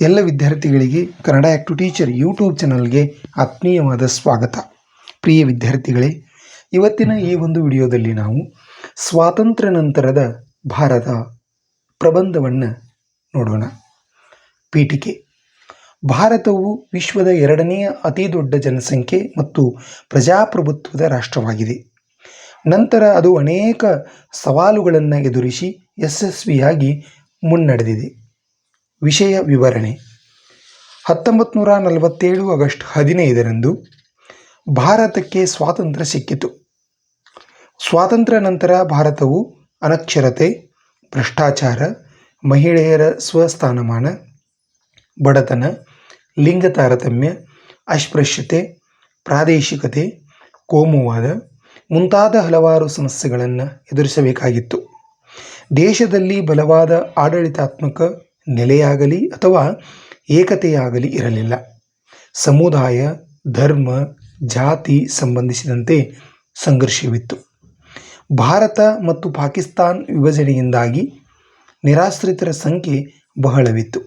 ಎಲ್ಲ ವಿದ್ಯಾರ್ಥಿಗಳಿಗೆ Kannada act teacher YouTube ಚಾನಲ್ಗೆ ಆತ್ಮೀಯವಾದ ಸ್ವಾಗತ. ಪ್ರಿಯ ವಿದ್ಯಾರ್ಥಿಗಳೇ, ಇವತ್ತಿನ ಈ ಒಂದು ವಿಡಿಯೋದಲ್ಲಿ ನಾವು ಸ್ವಾತಂತ್ರ್ಯ ನಂತರದ ಭಾರತ ಪ್ರಬಂಧವನ್ನು ನೋಡೋಣ. ಪೀಠಿಕೆ. ಭಾರತವು ವಿಶ್ವದ ಎರಡನೆಯ ಅತಿ ದೊಡ್ಡ ಜನಸಂಖ್ಯೆ ಮತ್ತು ಪ್ರಜಾಪ್ರಭುತ್ವದ ರಾಷ್ಟ್ರವಾಗಿದೆ. ನಂತರ ಅದು ಅನೇಕ ಸವಾಲುಗಳನ್ನು ಎದುರಿಸಿ ಯಶಸ್ವಿಯಾಗಿ ಮುನ್ನಡೆದಿದೆ. ವಿಷಯ ವಿವರಣೆ. ಹತ್ತೊಂಬತ್ತು ನೂರ ನಲವತ್ತೇಳು ಆಗಸ್ಟ್ ಹದಿನೈದರಂದು ಭಾರತಕ್ಕೆ ಸ್ವಾತಂತ್ರ್ಯ ಸಿಕ್ಕಿತು. ಸ್ವಾತಂತ್ರ್ಯ ನಂತರ ಭಾರತವು ಅನಕ್ಷರತೆ, ಭ್ರಷ್ಟಾಚಾರ, ಮಹಿಳೆಯರ ಸ್ವಸ್ಥಾನಮಾನ, ಬಡತನ ಲಿಂಗ ತಾರತಮ್ಯ ಅಸ್ಪೃಶ್ಯತೆ, ಪ್ರಾದೇಶಿಕತೆ, ಕೋಮುವಾದ ಮುಂತಾದ ಹಲವಾರು ಸಮಸ್ಯೆಗಳನ್ನು ಎದುರಿಸಬೇಕಾಗಿತ್ತು. ದೇಶದಲ್ಲಿ ಬಲವಾದ ಆಡಳಿತಾತ್ಮಕ ನೆಲೆಯಾಗಲಿ ಅಥವಾ ಏಕತೆಯಾಗಲಿ ಇರಲಿಲ್ಲ. ಸಮುದಾಯ, ಧರ್ಮ, ಜಾತಿ ಸಂಬಂಧಿಸಿದಂತೆ ಸಂಘರ್ಷವಿತ್ತು. ಭಾರತ ಮತ್ತು ಪಾಕಿಸ್ತಾನ್ ವಿಭಜನೆಯಿಂದಾಗಿ ನಿರಾಶ್ರಿತರ ಸಂಖ್ಯೆ ಬಹಳವಿತ್ತು.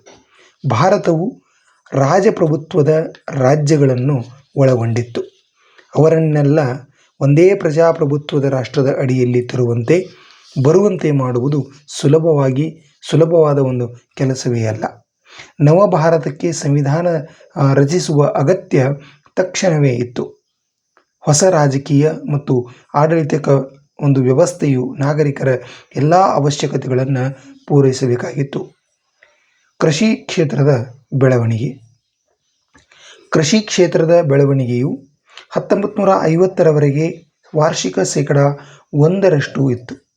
ಭಾರತವು ರಾಜಪ್ರಭುತ್ವದ ರಾಜ್ಯಗಳನ್ನು ಒಳಗೊಂಡಿತ್ತು. ಅವರನ್ನೆಲ್ಲ ಒಂದೇ ಪ್ರಜಾಪ್ರಭುತ್ವದ ರಾಷ್ಟ್ರದ ಅಡಿಯಲ್ಲಿ ತರುವಂತೆ ಬರುವಂತೆ ಮಾಡುವುದು ಸುಲಭವಾಗಿ ಸುಲಭವಾದ ಒಂದು ಕೆಲಸವೇ ಅಲ್ಲ. ನವಭಾರತಕ್ಕೆ ಸಂವಿಧಾನ ರಚಿಸುವ ಅಗತ್ಯ ತಕ್ಷಣವೇ ಇತ್ತು. ಹೊಸ ರಾಜಕೀಯ ಮತ್ತು ಆಡಳಿತಕ ಒಂದು ವ್ಯವಸ್ಥೆಯು ನಾಗರಿಕರ ಎಲ್ಲ ಅವಶ್ಯಕತೆಗಳನ್ನು ಪೂರೈಸಬೇಕಾಗಿತ್ತು. ಕೃಷಿ ಕ್ಷೇತ್ರದ ಬೆಳವಣಿಗೆ. ಕೃಷಿ ಕ್ಷೇತ್ರದ ಬೆಳವಣಿಗೆಯು ಹತ್ತೊಂಬತ್ತು ನೂರ ಐವತ್ತರವರೆಗೆ ವಾರ್ಷಿಕ ಶೇಕಡ ಒಂದರಷ್ಟು ಇತ್ತು.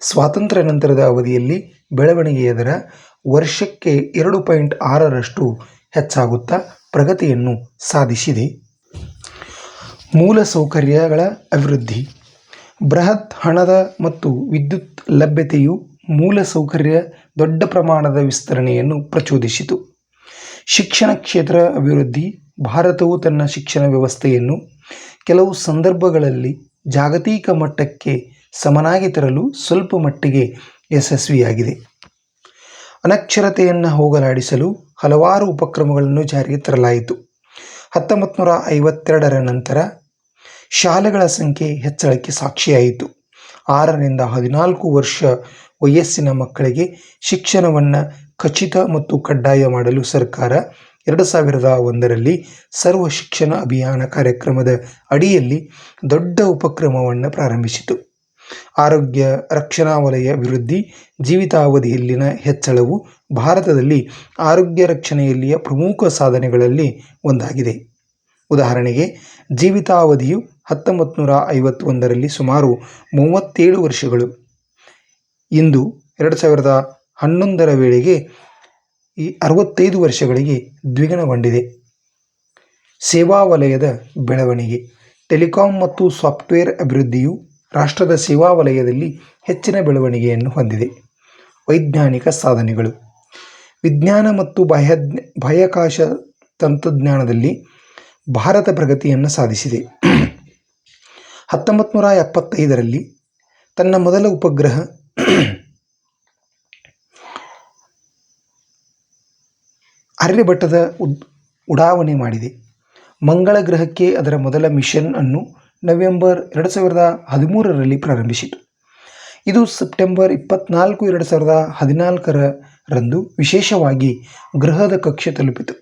ಸ್ವಾತಂತ್ರ್ಯ ನಂತರದ ಅವಧಿಯಲ್ಲಿ ಬೆಳವಣಿಗೆಯ ದರ ವರ್ಷಕ್ಕೆ ಎರಡು ಪಾಯಿಂಟ್ ಆರರಷ್ಟು ಹೆಚ್ಚಾಗುತ್ತಾ ಪ್ರಗತಿಯನ್ನು ಸಾಧಿಸಿದೆ. ಮೂಲಸೌಕರ್ಯಗಳ ಅಭಿವೃದ್ಧಿ. ಬೃಹತ್ ಹಣದ ಮತ್ತು ವಿದ್ಯುತ್ ಲಭ್ಯತೆಯು ಮೂಲಸೌಕರ್ಯ ದೊಡ್ಡ ಪ್ರಮಾಣದ ವಿಸ್ತರಣೆಯನ್ನು ಪ್ರಚೋದಿಸಿತು. ಶಿಕ್ಷಣ ಕ್ಷೇತ್ರ ಅಭಿವೃದ್ಧಿ. ಭಾರತವು ತನ್ನ ಶಿಕ್ಷಣ ವ್ಯವಸ್ಥೆಯನ್ನು ಕೆಲವು ಸಂದರ್ಭಗಳಲ್ಲಿ ಜಾಗತಿಕ ಮಟ್ಟಕ್ಕೆ ಸಮನಾಗಿ ತರಲು ಸ್ವಲ್ಪ ಮಟ್ಟಿಗೆ ಯಶಸ್ವಿಯಾಗಿದೆ. ಅನಕ್ಷರತೆಯನ್ನು ಹೋಗಲಾಡಿಸಲು ಹಲವಾರು ಉಪಕ್ರಮಗಳನ್ನು ಜಾರಿಗೆ ತರಲಾಯಿತು. ಹತ್ತೊಂಬತ್ತು ಐವತ್ತೆರಡರ ನಂತರ ಶಾಲೆಗಳ ಸಂಖ್ಯೆ ಹೆಚ್ಚಳಕ್ಕೆ ಸಾಕ್ಷಿಯಾಯಿತು. ಆರರಿಂದ ಹದಿನಾಲ್ಕು ವರ್ಷ ವಯಸ್ಸಿನ ಮಕ್ಕಳಿಗೆ ಶಿಕ್ಷಣವನ್ನು ಖಚಿತ ಮತ್ತು ಕಡ್ಡಾಯ ಮಾಡಲು ಸರ್ಕಾರ ಎರಡು ಸಾವಿರದ ಒಂದರಲ್ಲಿ ಸರ್ವ ಶಿಕ್ಷಣ ಅಭಿಯಾನ ಕಾರ್ಯಕ್ರಮದ ಅಡಿಯಲ್ಲಿ ದೊಡ್ಡ ಉಪಕ್ರಮವನ್ನು ಪ್ರಾರಂಭಿಸಿತು. ಆರೋಗ್ಯ, ರಕ್ಷಣಾ ವಲಯ ಅಭಿವೃದ್ಧಿ, ಜೀವಿತಾವಧಿಯಲ್ಲಿನ ಹೆಚ್ಚಳವು ಭಾರತದಲ್ಲಿ ಆರೋಗ್ಯ ರಕ್ಷಣೆಯಲ್ಲಿಯ ಪ್ರಮುಖ ಸಾಧನೆಗಳಲ್ಲಿ ಒಂದಾಗಿದೆ. ಉದಾಹರಣೆಗೆ, ಜೀವಿತಾವಧಿಯು ಹತ್ತೊಂಬತ್ತು ನೂರ ಐವತ್ತೊಂದರಲ್ಲಿ ಸುಮಾರು ಮೂವತ್ತೇಳು ವರ್ಷಗಳು. ಇಂದು ಎರಡು ಸಾವಿರದ ಹನ್ನೊಂದರ ವೇಳೆಗೆ ಈ ಅರವತ್ತೈದು ವರ್ಷಗಳಿಗೆ ದ್ವಿಗುಣಗೊಂಡಿದೆ. ಸೇವಾ ವಲಯದ ಬೆಳವಣಿಗೆ, ಟೆಲಿಕಾಂ ಮತ್ತು ಸಾಫ್ಟ್ವೇರ್ ಅಭಿವೃದ್ಧಿಯು ರಾಷ್ಟ್ರದ ಸೇವಾ ವಲಯದಲ್ಲಿ ಹೆಚ್ಚಿನ ಬೆಳವಣಿಗೆಯನ್ನು ಹೊಂದಿದೆ. ವೈಜ್ಞಾನಿಕ ಸಾಧನೆಗಳು. ವಿಜ್ಞಾನ ಮತ್ತು ಬಾಹ್ಯ ಬಾಹ್ಯಾಕಾಶ ತಂತ್ರಜ್ಞಾನದಲ್ಲಿ ಭಾರತ ಪ್ರಗತಿಯನ್ನು ಸಾಧಿಸಿದೆ. ಹತ್ತೊಂಬತ್ತು ನೂರ ಎಪ್ಪತ್ತೈದರಲ್ಲಿ ತನ್ನ ಮೊದಲ ಉಪಗ್ರಹ ಆರ್ಯಭಟ್ಟದ ಉಡ್, ಉಡಾವಣೆ ಮಾಡಿದೆ. ಮಂಗಳ ಗ್ರಹಕ್ಕೆ ಅದರ ಮೊದಲ ಮಿಷನ್ ಅನ್ನು ನವೆಂಬರ್ ಎರಡು ಸಾವಿರದ ಹದಿಮೂರರಲ್ಲಿ ಪ್ರಾರಂಭಿಸಿತು. ಇದು ಸೆಪ್ಟೆಂಬರ್ ಇಪ್ಪತ್ನಾಲ್ಕು ಎರಡು ಸಾವಿರದ ಹದಿನಾಲ್ಕರ ರಂದು ವಿಶೇಷವಾಗಿ ಗ್ರಹದ ಕಕ್ಷೆ ತಲುಪಿತು.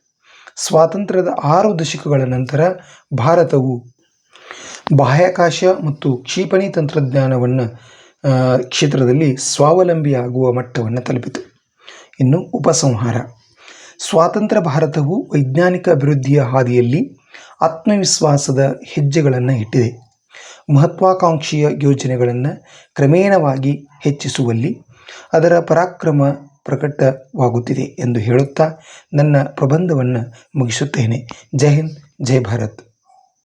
ಸ್ವಾತಂತ್ರ್ಯದ ಆರು ದಶಕಗಳ ನಂತರ ಭಾರತವು ಬಾಹ್ಯಾಕಾಶ ಮತ್ತು ಕ್ಷಿಪಣಿ ತಂತ್ರಜ್ಞಾನವನ್ನು ಕ್ಷೇತ್ರದಲ್ಲಿ ಸ್ವಾವಲಂಬಿಯಾಗುವ ಮಟ್ಟವನ್ನು ತಲುಪಿತು. ಇನ್ನು ಉಪಸಂಹಾರ. ಸ್ವಾತಂತ್ರ್ಯ ಭಾರತವು ವೈಜ್ಞಾನಿಕ ಅಭಿವೃದ್ಧಿಯ ಹಾದಿಯಲ್ಲಿ ಆತ್ಮವಿಶ್ವಾಸದ ಹೆಜ್ಜೆಗಳನ್ನು ಇಟ್ಟಿದೆ. ಮಹತ್ವಾಕಾಂಕ್ಷೆಯ ಯೋಜನೆಗಳನ್ನು ಕ್ರಮೇಣವಾಗಿ ಹೆಚ್ಚಿಸುವಲ್ಲಿ ಅದರ ಪರಾಕ್ರಮ ಪ್ರಕಟವಾಗುತ್ತಿದೆ ಎಂದು ಹೇಳುತ್ತಾ ನನ್ನ ಪ್ರಬಂಧವನ್ನು ಮುಗಿಸುತ್ತೇನೆ. ಜೈ ಹಿಂದ್, ಜೈ ಭಾರತ್.